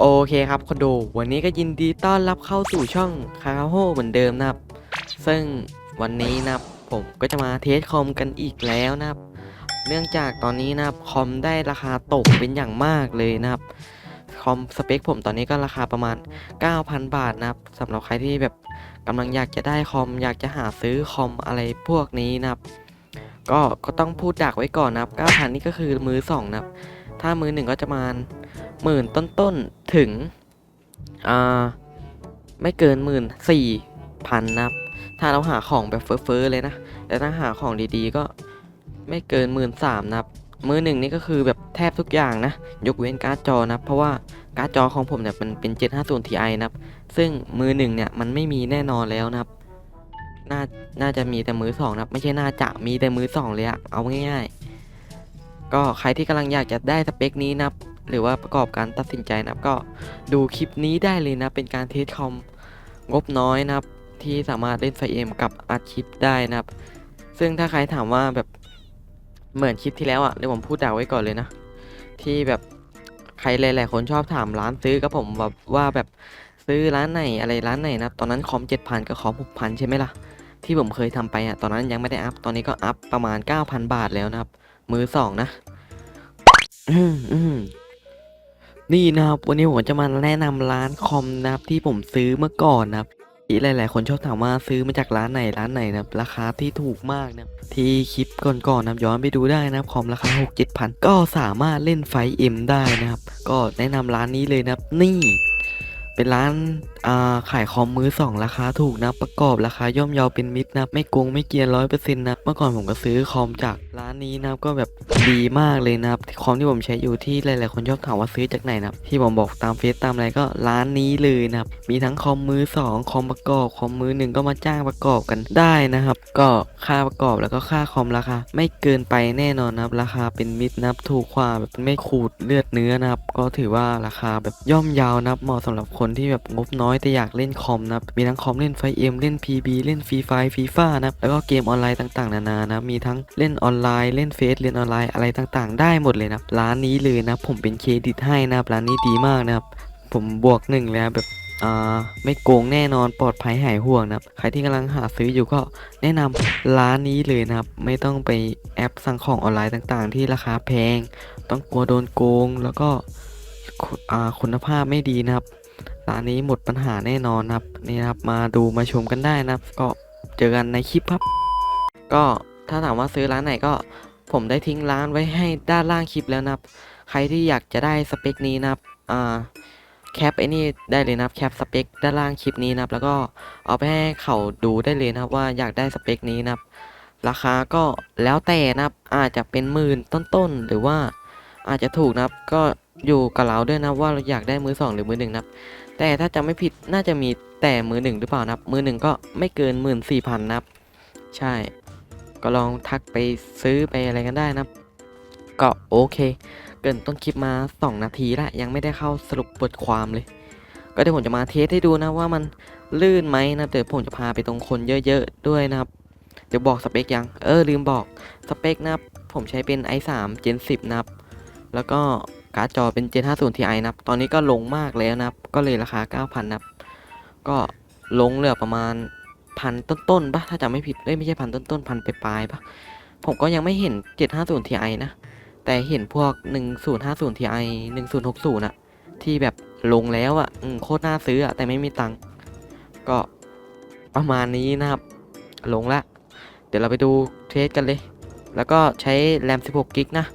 โอเคครับคนดูวันนี้ก็ยินดีต้อนรับเข้าสู่ช่องคาราโฮเหมือนเดิมนะครับ ซึ่งวันนี้นะครับผมก็จะมาเทสคอมกันอีกแล้วนะครับ เนื่องจากตอนนี้นะครับคอมได้ราคาตกเป็นอย่างมากเลยนะครับคอมสเปคผมตอนนี้ก็ราคาประมาณ 9,000 บาทนะครับสำหรับใครที่แบบกำลังอยากจะได้คอมอยากจะหาซื้อคอมอะไรพวกนี้นะครับ ก็ก็ต้องพูดดักไว้ก่อนนะครับ9,000นี่ก็คือมือสองนะครับถ้ามือหนึ่งก็จะประมาณ หมื่นต้นๆถึงอ่าไม่เกินหมื่นสี่พันนะครับ ถ้าเราหาของแบบเฟ้อๆเลยนะ แต่ถ้าหาของดีๆก็ไม่เกินหมื่นสามนะครับมือหนึ่งนี่ก็คือแบบแทบทุกอย่างนะ ยกเว้นการ์ดจอนะเพราะว่าการ์ดจอของผมเนี่ยมันเป็น 750 Ti นะครับ ซึ่งมือหนึ่งเนี่ยมันไม่มีแน่นอนแล้วนะครับ น่าน่าจะมีแต่มือสองนะครับ ไม่ใช่น่าจะมีแต่มือสองเลยอะเอาง่ายๆ ก็ใครที่กำลังอยากจะได้สเปคนี้นะครับ หรือว่าประกอบการตัดสินใจนะครับก็ดูคลิปนี้ได้เลยนะเป็นการเทสคอมงบน้อยนะครับที่สามารถเล่นไฟเอ็มกับอัดคลิปได้นะครับ ซึ่งถ้าใครถามว่าแบบเหมือนคลิปที่แล้วอะ่ะเดี๋ยวผมพูดดักไว้ก่อนเลยนะ ที่แบบใครหลายๆคนชอบถามร้านซื้อกับผมแบบว่าแบบซื้อร้านไหนอะไรร้านไหนนะตอนนั้นคอม7,000กับคอม6,000ใช่ไหมล่ะ ที่ผมเคยทำไปอะ่ะตอนนั้นยังไม่ได้อัพตอนนี้ก็อัพประมาณ9,000บาทแล้วนะครับ มือสองนะ อืมอืม นี่นะครับวันนี้ผมจะมาแนะนำร้านคอมนะครับที่ผมซื้อเมื่อก่อนนะครับที่หลาย ๆ คนชอบถามว่าซื้อมาจากร้านไหนร้านไหนนะครับราคาที่ถูกมากนะที่คลิปก่อน ๆนะย้อนไปดูได้นะครับคอมราคา6 7พันก็สามารถเล่นไฟเอ็มได้นะครับ ก็แนะนำร้านนี้เลยนะครับ นี่ เป็นร้าน ขายคอมมือสองราคาถูกนะประกอบราคาย่อมเยาเป็นมิตรนะไม่โกงไม่เกียนร้อยเปอร์เซ็นต์นะเมื่อก่อนผมก็ซื้อคอมจากร้านนี้นะก็แบบดีมากเลยนะครับคอมที่ผมใช้อยู่ที่หลายๆคนชอบถามว่าซื้อจากไหนนะที่ผมบอกตามเฟซตามอะไรก็ร้านนี้เลยนะครับมีทั้งคอมมือสองคอมประกอบคอมมือหนึ่งก็มาจ้างประกอบกันได้นะครับ ก็ค่าประกอบแล้วก็ค่าคอมราคาไม่เกินไปแน่นอนนะครับราคาเป็นมิตรนะครับถูกกว่าแบบไม่ขูดเลือดเนื้อนะครับก็ถือว่าราคาแบบย่อมเยาวนะครับเหมาะสำหรับคนที่แบบงบน้อยแต่อยากเล่นคอมนะมีทั้งคอมเล่นไฟเอ็มเล่น PB เล่นฟรีไฟฟีฟ่านะแล้วก็เกมออนไลน์ต่างๆ นานานะมีทั้งเล่นออนไลน์เล่นเฟซเล่นออนไลน์อะไรต่างๆ ได้หมดเลยนะร้านนี้เลยนะผมเป็นเครดิตให้นะร้านนี้ดีมากนะครับผมบวกหนึ่งแล้วแบบอ่าไม่โกงแน่นอนปลอดภัยหายห่วงนะครับใครที่กำลังหาซื้ออยู่ก็แนะนำร้านนี้เลยนะครับ ไม่ต้องไปแอปสั่งของออนไลน์ต่างๆ ที่ราคาแพง ต้องกลัวโดนโกงแล้วก็อาคุณภาพไม่ดีนะครับ ร้านนี้หมดปัญหาแน่นอนครับนี่ครับมาดูมาชมกันได้นะครับ ก็เจอกันในคลิปครับ ก็ถ้าถามว่าซื้อร้านไหนก็ผมได้ทิ้งร้านไว้ให้ด้านล่างคลิปแล้วนะครับ ใครที่อยากจะได้สเปคนี้นะครับอ่าแคปไอ้นี่ได้เลยนะครับแคปสเปคด้านล่างคลิปนี้นะครับ แล้วก็เอาไปให้เขาดูได้เลยนะครับว่าอยากได้สเปคนี้นะครับ ราคาก็แล้วแต่นะครับอาจจะเป็นหมื่นต้นๆหรือว่าอาจจะถูกนะครับก็อยู่กับเราด้วยนะว่าเราอยากได้มือสองหรือมือหนึ่งนะครับ แต่ถ้าจำไม่ผิดน่าจะมีแต่มือหนึ่งหรือเปล่านะครับ มือหนึ่งก็ไม่เกินหมื่นสี่พันนะครับ ใช่ ก็ลองทักไปซื้อไปอะไรกันได้นะครับ ก็โอเค เกินต้นคลิปมา 2 นาทีละยังไม่ได้เข้าสรุปบทความเลย ก็เดี๋ยวผมจะมาเทสให้ดูนะว่ามันลื่นไหมนะเดี๋ยวผมจะพาไปตรงคนเยอะๆด้วยนะครับ เดี๋ยวบอกสเปคยัง เออลืมบอกสเปคนะครับผมใช้เป็น i3 Gen 10นะครับ แล้วก็ การ์ดจอเป็น Gen 50 Ti นะครับ ตอนนี้ก็ลงมากแล้วนะครับ ก็เลยราคา 9,000นะครับ ก็ลงเหลือประมาณพันต้นๆปะถ้าจำไม่ผิดเอ้ยไม่ใช่พันต้นๆพันปลายๆปะผมก็ยังไม่เห็น 750 Ti นะ แต่เห็นพวก 1050 Ti 1060อะที่แบบลงแล้วอะอืมโคตรน่าซื้ออะแต่ไม่มีตังค์ก็ประมาณนี้นะครับ ลงละ เดี๋ยวเราไปดูเทสกันเลย แล้วก็ใช้แรม 16 กิกนะ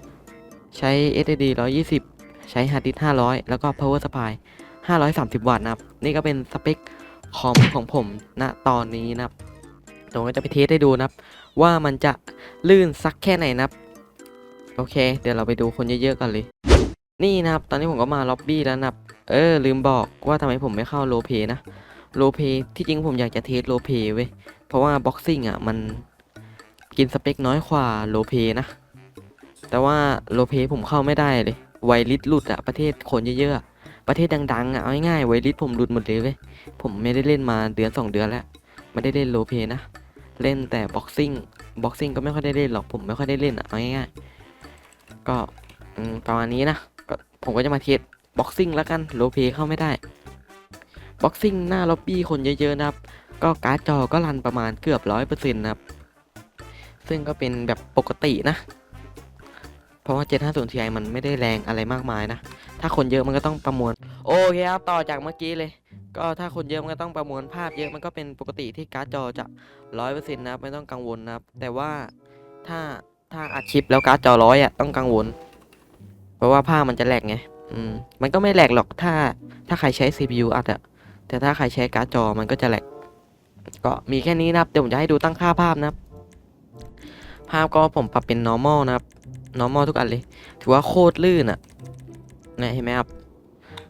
ใช้ SSD 120 ใช้ฮาร์ดดิสก์500 แล้วก็ power supply 530 วัตต์นะครับ นี่ก็เป็นสเปคคอมของผมณตอนนี้นะครับผมก็จะไปเทสให้ดูนะครับ ว่ามันจะลื่นสักแค่ไหนนะครับ โอเค เดี๋ยวเราไปดูคนเยอะๆกันเลย นี่นะครับ ตอนนี้ผมก็มาล็อบบี้แล้วนะครับ เออ ลืมบอกว่าทำไมผมไม่เข้าโลเพนะ โลเพที่จริงผมอยากจะเทสโลเพเว้ย เพราะว่าบ็อกซิ่งอะมันกินสเปคน้อยกว่าโลเพนะ แต่ว่าโลเพผมเข้าไม่ได้เลย ไวริสหลุดอะประเทศคนเยอะๆ ประเทศดังๆอะเอาง่ายๆไวริสผมหลุดหมดเลยเว้ย ผมไม่ได้เล่นมาเดือนสองเดือนแล้ว ไม่ได้เล่นโลเพนะ เล่นแต่บ็อกซิ่ง บ็อกซิ่งก็ไม่ค่อยได้เล่นหรอก ผมไม่ค่อยได้เล่นอะเอาง่ายๆ ก็อืมประมาณนี้นะ ผมก็จะมาเทสบ็อกซิ่งแล้วกัน โลเพเข้าไม่ได้ บ็อกซิ่งหน้าล็อบบี้คนเยอะๆนะครับ ก็การ์ดจอก็รันประมาณเกือบร้อยเปอร์เซ็นต์นะครับ ซึ่งก็เป็นแบบปกตินะ เพราะว่า 750 Ti มันไม่ได้แรงอะไรมากมายนะ ถ้าคนเยอะมันก็ต้องประมวล โอเคครับ ต่อจากเมื่อกี้เลย ก็ถ้าคนเยอะมันก็ต้องประมวลภาพเยอะมันก็เป็นปกติที่การ์ดจอจะร้อยเปอร์เซ็นต์นะครับไม่ต้องกังวลนะครับ แต่ว่าถ้าถ้าอัดคลิปแล้วการ์ดจอร้อยอะต้องกังวล เพราะว่าภาพมันจะแหลกไง อืม มันก็ไม่แหลกหรอกถ้าถ้าใครใช้ CPU อัดอะแต่ถ้าใครใช้การ์ดจอมันก็จะแหลก ก็มีแค่นี้นะครับ เดี๋ยวผมจะให้ดูตั้งค่าภาพนะครับ ภาพก็ผมปรับเป็น normal นะครับ normal ทุกอันเลย ถือว่าโคตรลื่นอะเนี่ยเห็นไหมครับ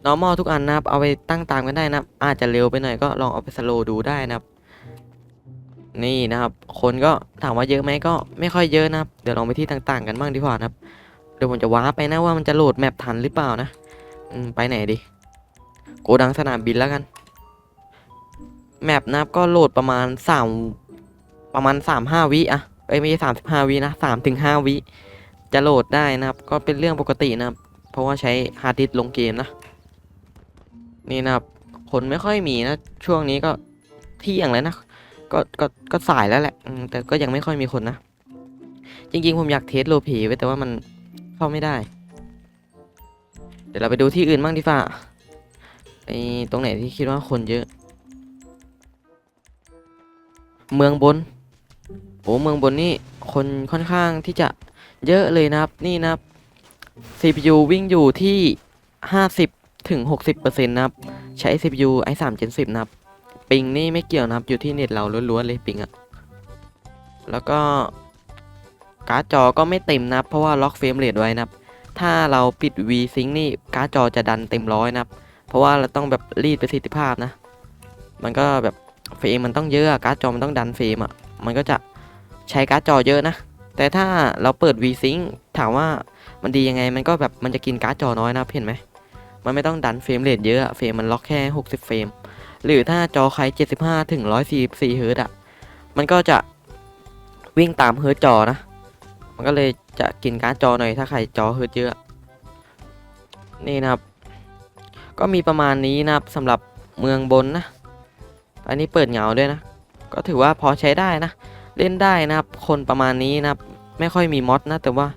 normal ทุกอันนะครับ เอาไปตั้งตามกันได้นะครับ อาจจะเร็วไปหน่อยก็ลองเอาไป slow ดูได้นะครับ นี่นะครับ คนก็ถามว่าเยอะไหมก็ไม่ค่อยเยอะนะครับ เดี๋ยวลองไปที่ต่างๆ กันบ้างดีกว่านะครับ เดี๋ยวผมจะว้าไปนะว่ามันจะโหลดแมปทันหรือเปล่านะ อืม ไปไหนดี โกดังสนามบินแล้วกัน แมปนะครับก็โหลดประมาณสามประมาณสามห้าวิอะเอ้ยไม่ใช่สามสิบห้าวินะสามถึงห้าวิ จะโหลดได้นะครับ ก็เป็นเรื่องปกตินะครับ เพราะว่าใช้ฮาร์ดดิสก์ลงเกมนะ นี่นะครับ คนไม่ค่อยมีนะ ช่วงนี้ก็เที่ยงแล้วนะก็ก็ก็สายแล้วแหละแต่ก็ยังไม่ค่อยมีคนนะ จริงๆ ผมอยากเทสโลเพไว้แต่ว่ามันเข้าไม่ได้ เดี๋ยวเราไปดูที่อื่นบ้างดีฝ่าไอตรงไหนที่คิดว่าคนเยอะ เมืองบนโอ้เมืองบนนี่ คนค่อนข้างที่จะเยอะเลยนะครับ นี่นะครับ CPU วิ่งอยู่ที่ 50ถึง60%นะครับ ใช้ CPU i3 Gen 10นะครับ ปิงนี่ไม่เกี่ยวนะครับ อยู่ที่เน็ตเราล้วนๆเลยปิงอะแล้วก็การ์ดจอก็ไม่เต็มนะครับ เพราะว่าล็อกเฟรมเรทไว้นะครับ ถ้าเราปิด V-Sync นี่การ์ดจอจะดันเต็มร้อยนะครับ เพราะว่าเราต้องแบบรีดประสิทธิภาพนะ มันก็แบบเฟรมมันต้องเยอะอะการ์ดจอมันต้องดันเฟรมอะมันก็จะ ใช้การ์ดจอเยอะนะ แต่ถ้าเราเปิด V-Sync ถามว่ามันดียังไงมันก็แบบมันจะกินการ์ดจอน้อยนะเห็นไหม มันไม่ต้องดันเฟรมเรทเยอะเฟรมมันล็อกแค่ 60 เฟรม หรือถ้าจอใคร 75 ถึง 144เฮิร์ตซ์อะมันก็จะวิ่งตามเฮิร์ตจอนะ มันก็เลยจะกินการ์ดจอหน่อยถ้าใครจอเฮิร์ตเยอะ นี่นะครับ ก็มีประมาณนี้นะครับสำหรับเมืองบนนะ อันนี้เปิดเหงาด้วยนะ ก็ถือว่าพอใช้ได้นะ เล่นได้นะครับ คนประมาณนี้นะครับ ไม่ค่อยมีมอดนะ แต่ว่า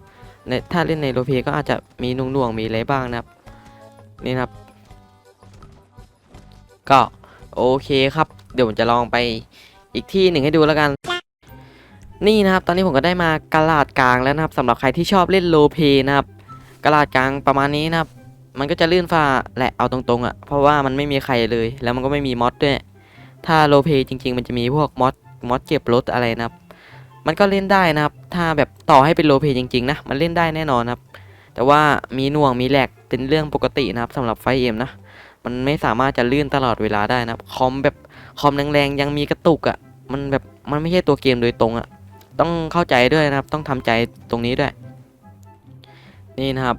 ในถ้าเล่นในโรลเพก็อาจจะมีนุ่งๆมีอะไรบ้างนะครับ นี่นะครับ ก็โอเคครับ เดี๋ยวผมจะลองไปอีกที่หนึ่งให้ดูแล้วกัน นี่นะครับ ตอนนี้ผมก็ได้มากระลาดกลางแล้วนะครับสำหรับใครที่ชอบเล่นโรลเพนะครับกระลาดกลางประมาณนี้นะครับ มันก็จะลื่นฟ้าแหละเอาตรงๆอะ่ะเพราะว่ามันไม่มีใครเลย แล้วมันก็ไม่มีมอดด้วยถ้าโรลเพจริง ๆ มันจะมีพวกมอด มอดเก็บรถอะไรนะครับมันก็เล่นได้นะครับ ถ้าแบบต่อให้เป็นโรลเพลย์จริงๆนะ มันเล่นได้แน่นอนครับ แต่ว่ามีน่วงมีแหลกเป็นเรื่องปกตินะครับสำหรับไฟเอ็มนะ มันไม่สามารถจะลื่นตลอดเวลาได้นะครับ คอมแบบคอมแรงๆยังมีกระตุกอะ่ะ มันแบบมันไม่ใช่ตัวเกมโดยตรงอะ่ะ ต้องเข้าใจด้วยนะครับ ต้องทำใจตรงนี้ด้วย นี่นะครับ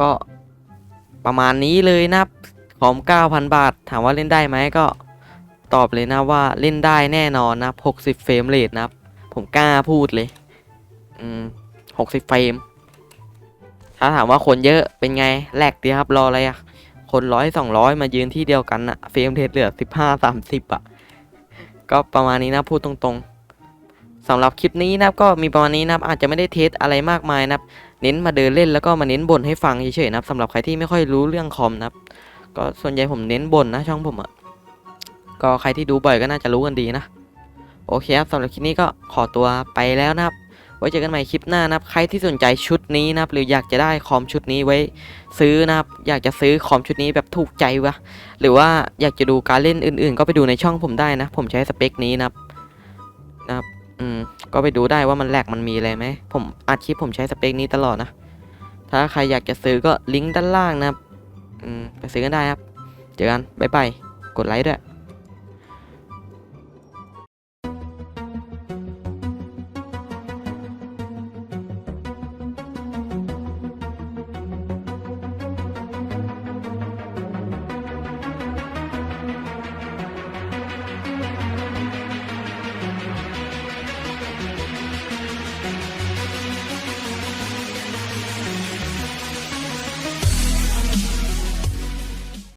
ก็ประมาณนี้เลยนะครับคอม9,000 บาท ถามว่าเล่นได้ไหมก็ ตอบเลยนะว่าเล่นได้แน่นอนนะ60เฟรมเรทนะผมกล้าพูดเลย อืม60เฟรมถ้าถามว่าคนเยอะเป็นไงแลกดีครับรออะไรอะคนร้อยสองร้อยมายืนที่เดียวกันอะเฟรมเรทเหลือสิบห้าสามสิบอะก็ประมาณนี้นะพูดตรงๆสำหรับคลิปนี้นะก็มีประมาณนี้นะอาจจะไม่ได้เทสอะไรมากมายนะเน้นมาเดินเล่นแล้วก็มาเน้นบ่นให้ฟังเฉยๆนะสำหรับใครที่ไม่ค่อยรู้เรื่องคอมนะก็ส่วนใหญ่ผมเน้นบ่นนะช่องผมอะ ก็ใครที่ดูบ่อยก็น่าจะรู้กันดีนะ โอเคครับสำหรับคลิปนี้ก็ขอตัวไปแล้วนะครับ ไว้เจอกันใหม่คลิปหน้านะครับ ใครที่สนใจชุดนี้นะครับ หรืออยากจะได้คอมชุดนี้ไว้ ซื้อนะครับ อยากจะซื้อคอมชุดนี้แบบถูกใจวะ หรือว่าอยากจะดูการเล่นอื่น ๆ ก็ไปดูในช่องผมได้นะ ผมใช้สเปคนี้นะครับ นะครับ อืม ก็ไปดูได้ว่ามันแหลกมันมีอะไรไหม ผมอัดคลิปผมใช้สเปคนี้ตลอดนะ ถ้าใครอยากจะซื้อก็ลิงก์ด้านล่างนะครับ อืม ไปซื้อกันได้ครับ เจอกัน บ๊ายบาย กดไลค์ด้วย